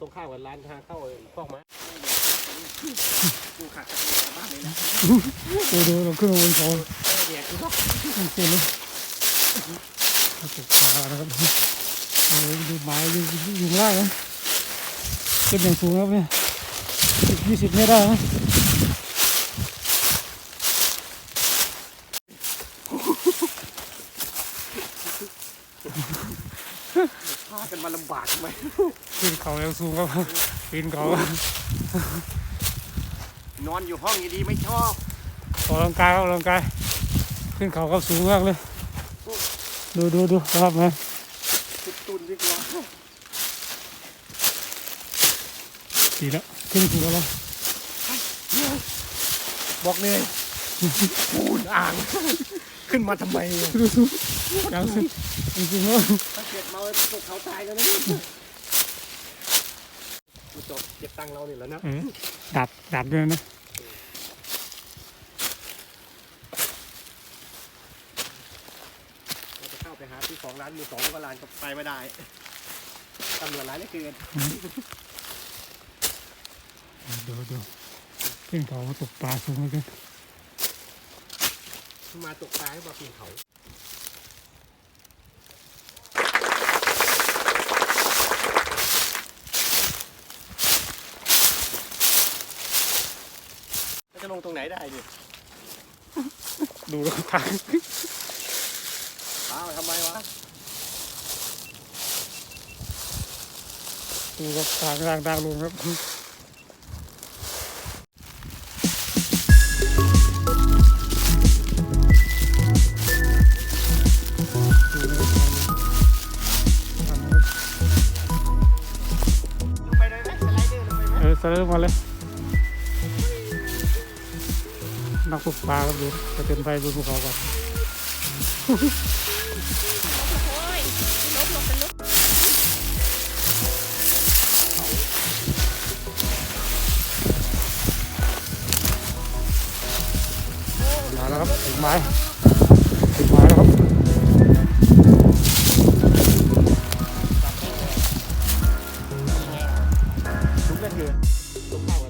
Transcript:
ตรงข้ามกับร้านทางเข้าคอกม้ากูขาดจากชาวบ้านเลยนะดูดูเราขึ้นมาบนเขาเดี๋ยวกูก็ต้องเสียเลยตกปลานะครับโอ้โหดูไม้ดูอยู่ล่างนะเป็นอย่างสูงครับเนี่ยสิบยี่สิบเมตรได้นะ พากันมาลำบากทำไมขึ้นเขาแล้วสูงครับปีนเขานอนอยู่ห้องดีๆไม่ชอบออกกำลังกายครับออกกำลังกายขึ้นเขาครับสูงมากเลย ดูดูดูครับนะสุดตุนดีกว่าดีแล้วขึ้นถึงแล้วบอกเลยปูนอ่าง ขึ้นมาทำไมดูดู ยังสุดจริงๆแล้วถ้าเกิดเมาตกเขาตายแล้วนะกูจบเก็บตังค์เราเนี่ยแล้วนะดับดับด้วยนะเราจะเข้าไปหาที่ของร้านมือสองก็ร้านก็ไปไม่ได้ตำรวจร้ายเหลือเกินเดูดูขึ้นเขามาตกปลาสูงเลยกันมาตกปลาให้มาปีนเขา ล้วจะลงตรงไหนได้ดิดูแล้วทางอ้าวทำไมวะ ดูครับทางทางทางลงครับดูนะครับทางลงทางนะครับลงไปเลยไหมสไลเดอร์ลงไปไหมเออสไลเดอร์มาเลย นักตกปลาครับดูจะเป็นไฟบนภูเขาก่อนมาแล้ครับถึงไม้ถึงไม้แล้วครับลุกเล่นเอยู่